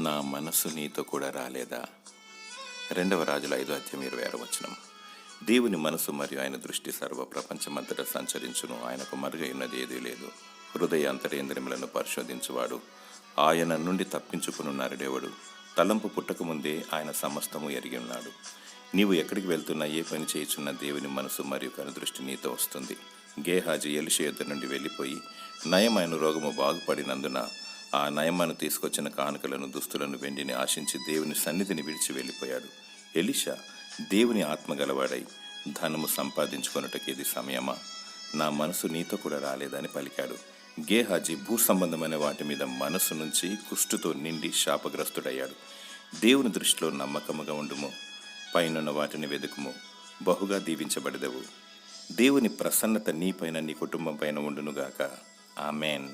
నా మనస్సు నీతో కూడా రాలేదా? రెండవ రాజుల ఐదో అధ్యయం ఇరవై ఆరు వచనం. దేవుని మనసు మరియు ఆయన దృష్టి సర్వ ప్రపంచమంతటా సంచరించును. ఆయనకు మరుగైనది ఏదీ లేదు. హృదయ అంతరేంద్రియములను పరిశోధించువాడు. ఆయన నుండి తప్పించుకునున్నారుడేవుడు తలంపు పుట్టకముందే ఆయన సమస్తము ఎరిగి ఉన్నాడు. నీవు ఎక్కడికి వెళ్తున్నా ఏ పని చేయుచున్న దేవుని మనసు మరియు కనుదృష్టి నీతో వస్తుంది. గేహాజీ ఎలిషేయుద్ధ నుండి వెళ్ళిపోయి నయమైన రోగము బాగుపడినందున ఆ నయమాను తీసుకొచ్చిన కానుకలను దుస్తులను వెండిని ఆశించి దేవుని సన్నిధిని విడిచి వెళ్ళిపోయాడు. ఎలిషా దేవుని ఆత్మ గలవాడై ధనము సంపాదించుకొనుటకి ఇది సమయమా? నా మనసు నీతో కూడా రాలేదని పలికాడు. గేహాజీ భూ సంబంధమైన వాటి మీద మనసు నుంచి కుష్టుతో నిండి శాపగ్రస్తుడయ్యాడు. దేవుని దృష్టిలో నమ్మకముగా ఉండుము. పైనున్న వాటిని వెదుకుము. బహుగా దీవించబడదవు. దేవుని ప్రసన్నత నీపైన నీ కుటుంబం పైన ఉండునుగాక. ఆమెన్.